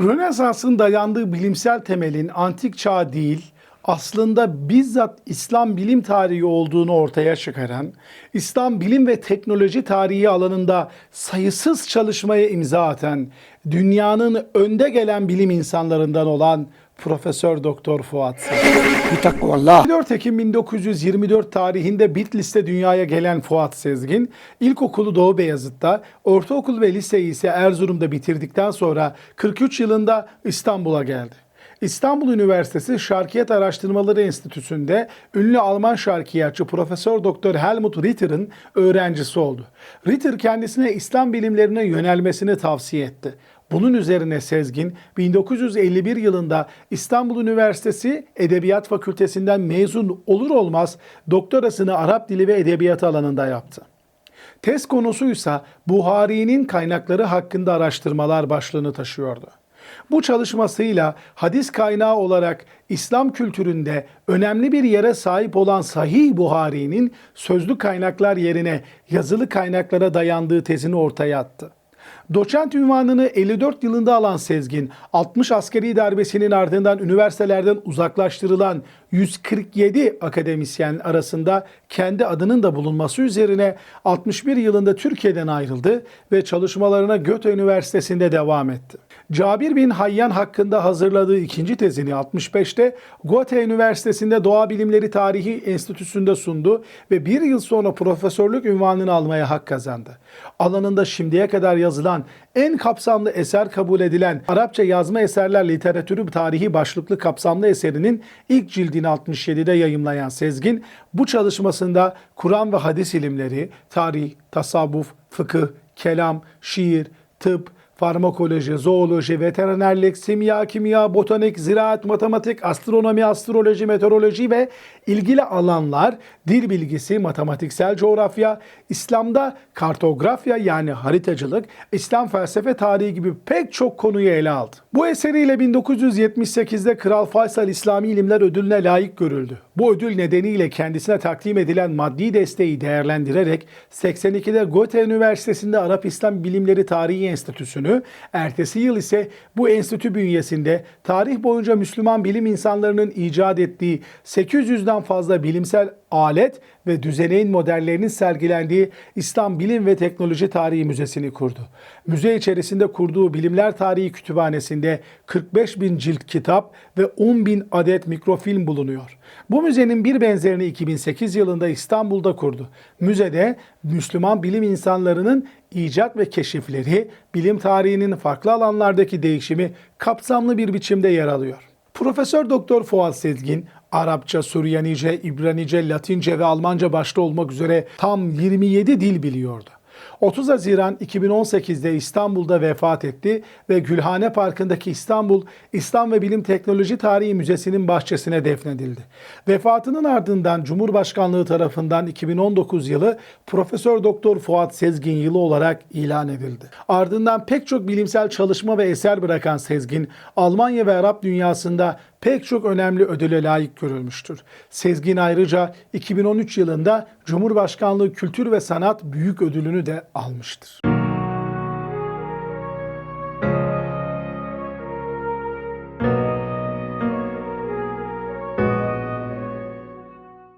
Rönesans'ın dayandığı bilimsel temelin antik çağ değil, aslında bizzat İslam bilim tarihi olduğunu ortaya çıkaran, İslam bilim ve teknoloji tarihi alanında sayısız çalışmaya imza atan, dünyanın önde gelen bilim insanlarından olan Profesör Doktor Fuat Sezgin. Bitakvallah. 24 Ekim 1924 tarihinde Bitlis'te dünyaya gelen Fuat Sezgin, ilkokulu Doğu Beyazıt'ta, ortaokul ve liseyi ise Erzurum'da bitirdikten sonra 43 yılında İstanbul'a geldi. İstanbul Üniversitesi Şarkiyat Araştırmaları Enstitüsü'nde ünlü Alman şarkiyatçı Profesör Doktor Helmut Ritter'ın öğrencisi oldu. Ritter kendisine İslam bilimlerine yönelmesini tavsiye etti. Bunun üzerine Sezgin 1951 yılında İstanbul Üniversitesi Edebiyat Fakültesinden mezun olur olmaz doktorasını Arap Dili ve Edebiyatı alanında yaptı. Tez konusuysa Buhari'nin kaynakları hakkında araştırmalar başlığını taşıyordu. Bu çalışmasıyla hadis kaynağı olarak İslam kültüründe önemli bir yere sahip olan Sahih Buhari'nin sözlü kaynaklar yerine yazılı kaynaklara dayandığı tezini ortaya attı. Doçent ünvanını 54 yılında alan Sezgin, 60 askeri darbesinin ardından üniversitelerden uzaklaştırılan 147 akademisyen arasında kendi adının da bulunması üzerine 61 yılında Türkiye'den ayrıldı ve çalışmalarına Göte Üniversitesi'nde devam etti. Cabir bin Hayyan hakkında hazırladığı ikinci tezini 65'te Goethe Üniversitesi'nde Doğa Bilimleri Tarihi Enstitüsü'nde sundu ve bir yıl sonra profesörlük ünvanını almaya hak kazandı. Alanında şimdiye kadar yazılan en kapsamlı eser kabul edilen Arapça yazma eserler literatürü tarihi başlıklı kapsamlı eserinin ilk cildini 67'de yayımlayan Sezgin, bu çalışmasında Kur'an ve hadis ilimleri, tarih, tasavvuf, fıkıh, kelam, şiir, tıp, farmakoloji, zooloji, veterinerlik, simya, kimya, botanik, ziraat, matematik, astronomi, astroloji, meteoroloji ve ilgili alanlar, dil bilgisi, matematiksel coğrafya, İslam'da kartografya yani haritacılık, İslam felsefe tarihi gibi pek çok konuyu ele aldı. Bu eseriyle 1978'de Kral Faysal İslami İlimler Ödülüne layık görüldü. Bu ödül nedeniyle kendisine takdim edilen maddi desteği değerlendirerek 82'de Goethe Üniversitesi'nde Arap İslam Bilimleri Tarihi Enstitüsü'nü, ertesi yıl ise bu enstitü bünyesinde tarih boyunca Müslüman bilim insanlarının icat ettiği 800'den fazla bilimsel alet ve düzeneğin modellerinin sergilendiği İslam Bilim ve Teknoloji Tarihi Müzesi'ni kurdu. Müze içerisinde kurduğu Bilimler Tarihi Kütüphanesi'nde 45 bin cilt kitap ve 10 bin adet mikrofilm bulunuyor. Bu müzenin bir benzerini 2008 yılında İstanbul'da kurdu. Müzede Müslüman bilim insanlarının icat ve keşifleri, bilim tarihinin farklı alanlardaki değişimi kapsamlı bir biçimde yer alıyor. Profesör Doktor Fuat Sezgin, Arapça, Süryanice, İbranice, Latince ve Almanca başta olmak üzere tam 27 dil biliyordu. 30 Haziran 2018'de İstanbul'da vefat etti ve Gülhane Parkı'ndaki İstanbul İslam ve Bilim Teknoloji Tarihi Müzesi'nin bahçesine defnedildi. Vefatının ardından Cumhurbaşkanlığı tarafından 2019 yılı Profesör Doktor Fuat Sezgin yılı olarak ilan edildi. Ardından pek çok bilimsel çalışma ve eser bırakan Sezgin, Almanya ve Arap dünyasında pek çok önemli ödüle layık görülmüştür. Sezgin ayrıca 2013 yılında Cumhurbaşkanlığı Kültür ve Sanat Büyük Ödülünü de almıştır.